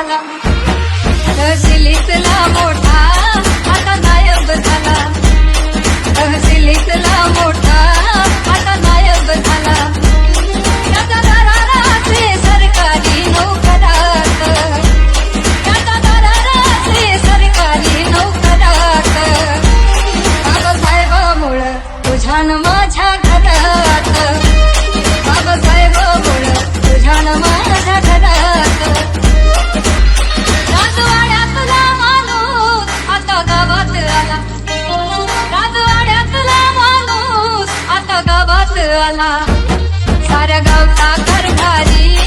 झाला. तहसिलीतला मोठा आता नायब झाला. तहसिलीतला मोठा आता नायब झाला. त्याचा दराराचे सरकारी नोकरात. त्याचा दराराचे सरकारी नोकरात. बाबासाहेबामुळं तुझ्यान माझ्या घरात. बाबासाहेबामुळं तुझ्यान माझ्या घरात. गावात आला साऱ्या गावचा कारभारी